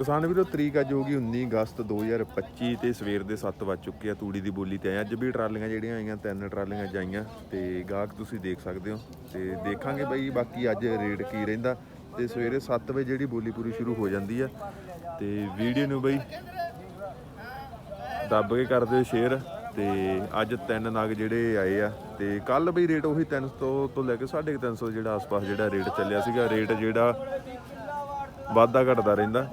ਕਿਸਾਨ ਵੀਰੋ, ਤਰੀਕ ਅੱਜ ਹੋਗੀ 19 ਅਗਸਤ 2025 ਤੇ ਸਵੇਰ ਦੇ 7 ਵੱਜ ਚੁੱਕੇ ਆ, ਤੂੜੀ ਦੀ ਬੋਲੀ ਤੇ ਆਏ ਅੱਜ ਵੀ ਟਰਾਲੀਆਂ ਜਿਹੜੀਆਂ ਆਈਆਂ ਤਿੰਨ ਟਰਾਲੀਆਂ ਅੱਜ ਆਈਆਂ ਤੇ ਗਾਹਕ ਤੁਸੀਂ ਦੇਖ ਸਕਦੇ ਹੋ ਤੇ ਦੇਖਾਂਗੇ ਬਈ ਬਾਕੀ ਅੱਜ ਰੇਟ ਕੀ ਰਹਿੰਦਾ ਤੇ ਸਵੇਰੇ 7 ਵਜੇ ਜਿਹੜੀ ਬੋਲੀ ਪੂਰੀ ਸ਼ੁਰੂ ਹੋ ਜਾਂਦੀ ਆ ਤੇ ਵੀਡੀਓ ਨੂੰ ਬਈ ਦੱਬ ਕੇ ਕਰ ਦਿਓ ਸ਼ੇਅਰ ਤੇ ਅੱਜ ਤਿੰਨ ਨਗ ਜਿਹੜੇ ਆਏ ਆ ਤੇ ਕੱਲ ਬਈ ਰੇਟ ਉਹੀ 300 ਤੋਂ ਲੈ ਕੇ 350 ਜਿਹੜਾ ਆਸ-ਪਾਸ ਜਿਹੜਾ ਰੇਟ ਚੱਲਿਆ ਸੀਗਾ, ਰੇਟ ਜਿਹੜਾ ਵਾਧਾ ਘਟਦਾ ਰਹਿੰਦਾ।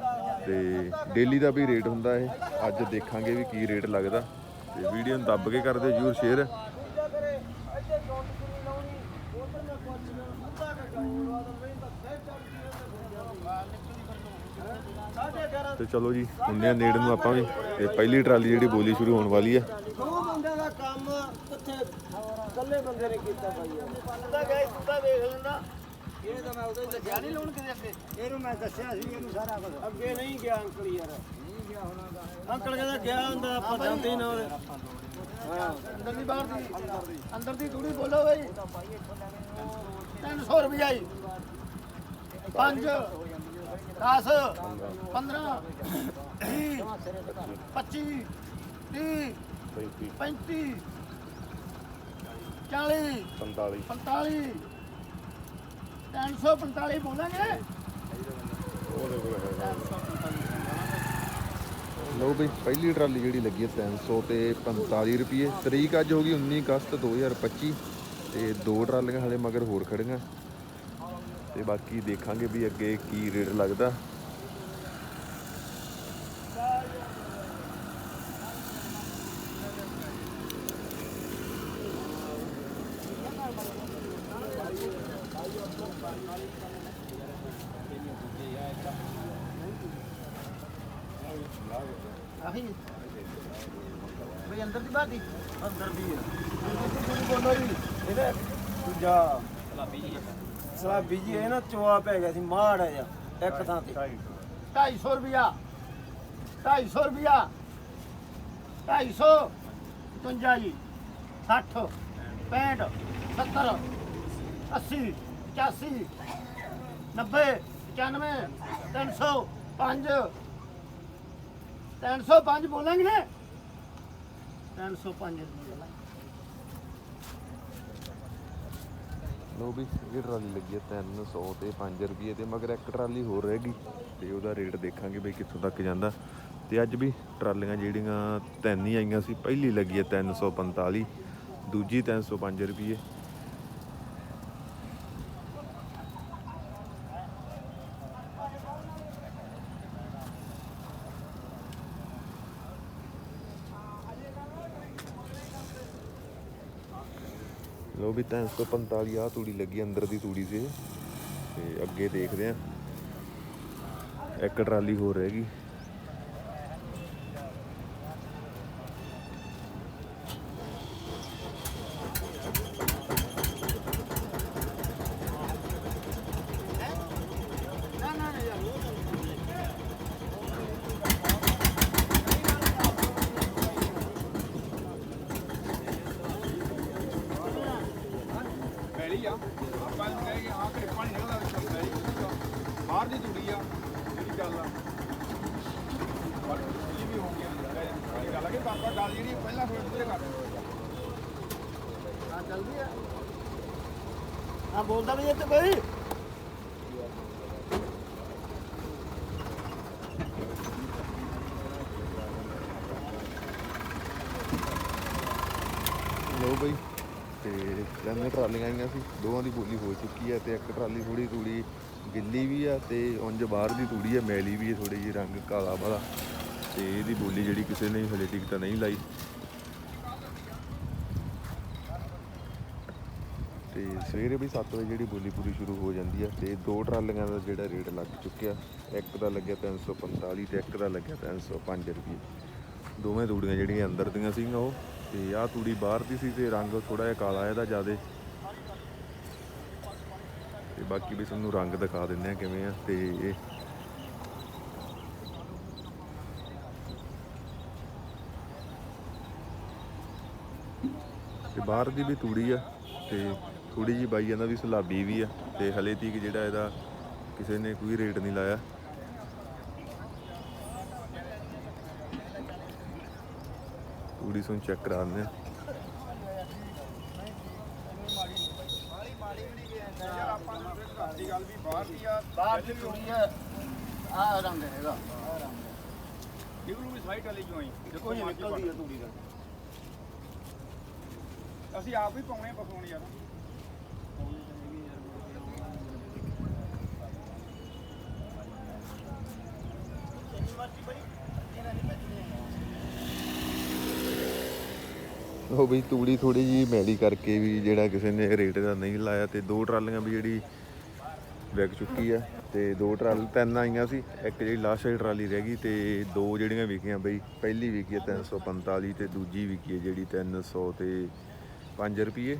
ਤੇ ਡੇਲੀ ਦਾ ਵੀ ਰੇਟ ਹੁੰਦਾ ਇਹ। ਅੱਜ ਦੇਖਾਂਗੇ ਵੀ ਕੀ ਰੇਟ ਲੱਗਦਾ। ਤੇ ਵੀਡੀਓ ਨੂੰ ਦੱਬ ਕੇ ਕਰ ਦਿਓ ਜਰੂਰ ਸ਼ੇਅਰ ਤੇ ਚਲੋ ਜੀ, ਹੁੰਦੇ ਆ ਨੇੜੇ ਨੂੰ ਆਪਾਂ ਵੀ। ਤੇ ਪਹਿਲੀ ਟਰਾਲੀ ਜਿਹੜੀ ਬੋਲੀ ਸ਼ੁਰੂ ਹੋਣ ਵਾਲੀ ਆ। ਦੋ ਬੰਦਿਆਂ ਦਾ ਕੰਮ ਕਿੱਥੇ ਇਕੱਲੇ ਬੰਦੇ ਨੇ ਕੀਤਾ ਭਾਈ। ਉਹਦਾ ਗਏ ਸੁੱਤਾ ਵੇਖ ਲੈਂਦਾ ਇਹ ਤਾਂ ਮੈਂ ਉਦੋਂ ਹੀ ਦੱਸਿਆ ਨਹੀਂ ਲੋਨ ਕਿਤੇ ਅੱਗੇ। ਇਹਨੂੰ ਮੈਂ ਦੱਸਿਆ ਸੀ ਇਹਨੂੰ ਸਾਰਾ ਕੁਝ ਅੱਗੇ ਨਹੀਂ ਗਿਆ ਅੰਕਲ ਯਾਰ। ਨਹੀਂ ਗਿਆ ਹੋਣਾ ਅੰਕਲ ਕਹਿੰਦਾ ਗਿਆ ਹੁੰਦਾ ਆਪਾਂ ਜਾਂਦੇ ਹੀ ਨਾ ਉਹਦੇ। ਹਾਂ ਅੰਦਰ ਦੀ ਬਾਹਰ ਦੀ। ਅੰਦਰ ਦੀ। ਥੋੜੀ ਬੋਲੋ ਬਈ। 300 ਰੁਪਇਆ ਜੀ। 5 10 15 20 25 30 35 40 45 45 345 ਬੋਲਾਂਗੇ। ਲਓ ਬਈ, ਪਹਿਲੀ ਟਰਾਲੀ ਜਿਹੜੀ ਲੱਗੀ ਹੈ 300 ਤੇ 45 ਰੁਪਏ ਤਰੀਕ ਅੱਜ ਹੋ ਗਈ 19 ਅਗਸਤ 2025 ਤੇ ਦੋ ਟਰਾਲੀਆਂ ਹਲੇ ਮਗਰ ਹੋਰ ਖੜੀਆਂ ਤੇ ਬਾਕੀ ਦੇਖਾਂਗੇ ਵੀ ਅੱਗੇ ਕੀ ਰੇਟ ਲੱਗਦਾ। ਬਈ ਅੰਦਰ ਦੀ ਬਾਹਰ ਦੀ। ਅੰਦਰ ਦੀ ਹੈ ਤੁਸੀਂ ਬੋਲੋ ਜੀ ਇਹਦੇ ਦੂਜਾ ਸਲਾਬੀ ਜੀ ਸਲਾਬੀ ਜੀ ਇਹ ਨਾ ਚੋਆ ਪੈ ਗਿਆ ਸੀ ਮਾੜ ਆ ਜਾ ਇੱਕ ਥਾਂ ਤੇ। 250 ਰੁਪਿਆ 250 ਰੁਪਿਆ 250 55 ਜੀ 60 65 70 80 85 90 95 300 5 305 ਬੋਲਾਂਗੇ ਨਾ? 305 ਲਓ ਵੀ ਇਹ ਟਰਾਲੀ ਲੱਗੀ ਹੈ 300 ਤੇ 5 ਰੁਪਏ ਤੇ, ਮਗਰ ਇੱਕ ਟਰਾਲੀ ਹੋਰ ਰਹਿ ਗਈ ਤੇ ਉਹਦਾ ਰੇਟ ਦੇਖਾਂਗੇ ਬਈ ਕਿੱਥੋਂ ਤੱਕ ਜਾਂਦਾ। ਤੇ ਅੱਜ ਵੀ ਟਰਾਲੀਆਂ ਜਿਹੜੀਆਂ ਤਿੰਨ ਹੀ ਆਈਆਂ ਸੀ, ਪਹਿਲੀ ਲੱਗੀ ਹੈ 345 ਦੂਜੀ 305 ਰੁਪਏ। ਲੋ ਵੀ 345 ਆ ਤੂੜੀ ਲੱਗੀ, ਅੰਦਰ ਦੀ ਤੂੜੀ ਸੀ ਇਹ। ਤੇ ਅੱਗੇ ਦੇਖਦੇ ਆ ਇੱਕ ਟਰਾਲੀ ਹੋਰ ਰਹਿ ਗਈ ਆ। ਆਪਾਂ ਨੂੰ ਕਹਿ ਕੇ ਆ ਕੇ ਪਾਣੀ ਨਿਕਲਦਾ ਵਿੱਚ ਪੈਲੀ ਬਾਹਰ ਦੀ ਤੂੜੀ ਆ ਜਿਹੜੀ ਗੱਲ ਆ। ਪਰ ਇਹ ਵੀ ਹੋ ਗਿਆ ਇਹ ਗੱਲ ਆ। ਕਿ ਪਾਪਾ ਗੱਲ ਜਿਹੜੀ ਪਹਿਲਾਂ ਫਿਰ ਉਧਰੇ ਕਰ ਹਾਂ ਜਲਦੀ ਆ। ਹਾਂ ਬੋਲਦਾ ਵੀ ਇੱਥੇ ਕੋਈ। ਲੋ ਬਈ। ਤੇ ਤਿੰਨ ਟਰਾਲੀਆਂ ਆਈਆਂ ਸੀ ਦੋਵਾਂ ਦੀ ਬੋਲੀ ਹੋ ਚੁੱਕੀ ਹੈ ਤੇ ਇੱਕ ਟਰਾਲੀ ਥੋੜੀ ਤੂੜੀ ਗਿੱਲੀ ਵੀ ਆ ਤੇ ਉਂਝ ਬਾਹਰ ਦੀ ਤੂੜੀ ਹੈ ਮੈਲੀ ਵੀ ਹੈ ਥੋੜੀ ਜਿਹੀ, ਰੰਗ ਕਾਲਾ ਵਾਲਾ। ਤੇ ਇਹਦੀ ਬੋਲੀ ਜਿਹੜੀ ਕਿਸੇ ਨੇ ਹਲੇ ਟਿਕਟ ਨਹੀਂ ਲਾਈ। ਤੇ ਸਵੇਰੇ ਵੀ 7 ਵਜੇ ਜਿਹੜੀ ਬੋਲੀ ਪੂਰੀ ਸ਼ੁਰੂ ਹੋ ਜਾਂਦੀ ਆ ਤੇ ਦੋ ਟਰਾਲੀਆਂ ਦਾ ਜਿਹੜਾ ਰੇਟ ਲੱਗ ਚੁੱਕਿਆ, ਇੱਕ ਦਾ ਲੱਗਿਆ 345 ਤੇ ਇੱਕ ਦਾ ਲੱਗਿਆ 305 ਰੁਪਏ। ਦੋਵੇਂ ਦੂੜੀਆਂ ਜਿਹੜੀਆਂ ਅੰਦਰ ਦੀਆਂ ਸੀਗੀਆਂ ਉਹ ਤੇ ਆਹ ਤੂੜੀ ਬਾਹਰ ਦੀ ਸੀ ਤੇ ਰੰਗ ਥੋੜਾ ਜਿਹਾ ਕਾਲਾ ਇਹਦਾ ਜਿਆਦੇ। ਤੇ ਬਾਕੀ ਵੀ ਤੁਹਾਨੂੰ ਰੰਗ ਦਿਖਾ ਦਿੰਦੇ ਆ ਕਿਵੇਂ ਆ ਤੇ ਇਹ। ਤੇ ਬਾਹਰ ਦੀ ਵੀ ਤੂੜੀ ਆ ਤੇ ਥੋੜੀ ਜੀ ਬਾਈ ਜਾਂਦਾ ਵੀ ਸਲਾਬੀ ਵੀ ਆ ਤੇ ਹਲੇ ਤੀਕ ਜਿਹੜਾ ਇਹਦਾ ਕਿਸੇ ਨੇ ਕੋਈ ਰੇਟ ਨਹੀਂ ਲਾਇਆ। ਤੂੜੀ ਸੁਣ ਚੈੱਕ ਕਰਾ ਦਿੰਦੇ ਆ ਯਾਰ ਆਪਾਂ ਨੂੰ ਫਿਰ ਘਰ ਦੀ ਗੱਲ ਵੀ ਬਾਹਰ ਦੀ ਆ ਬਾਹਰ ਦੀ ਕੁੜੀ ਆ ਆ ਰੰਗ ਹੈਗਾ ਨਿਕਲੂ ਵੀ ਸਾਈਡ ਵਾਲੀ ਕਿਉਂ ਆਈ ਦੇਖੋ ਕੋਈ ਨਿਕਲਦੀ ਆ ਤੂੜੀ ਦਾ। ਅਸੀਂ ਆਪ ਹੀ ਪਾਉਣੇ ਪਸਾਉਣ ਯਾਰ। ਉਹ ਵੀ ਤੂੜੀ ਥੋੜੀ ਜੀ ਮੈਲੀ ਕਰਕੇ ਵੀ ਜਿਹੜਾ ਕਿਸੇ ਨੇ ਰੇਟ ਦਾ ਨਹੀਂ ਲਾਇਆ ਤੇ ਦੋ ਟਰਾਲੀਆਂ ਵੀ ਜਿਹੜੀ ਵਿਕ ਚੁੱਕੀ ਆ ਤੇ ਦੋ ਟਰਾਲ, ਤਿੰਨ ਆਈਆਂ ਸੀ, ਇੱਕ ਜਿਹੜੀ ਲਾਸਟ ਵਾਲੀ ਟਰਾਲੀ ਰਹਿ ਗਈ ਤੇ ਦੋ ਜਿਹੜੀਆਂ ਵਿਕੀਆਂ ਬਈ, ਪਹਿਲੀ ਵਿਕੀ ਹੈ 345 ਤੇ ਦੂਜੀ ਵਿਕੀ ਹੈ ਜਿਹੜੀ 300 ਤੇ 5 ਰੁਪਏ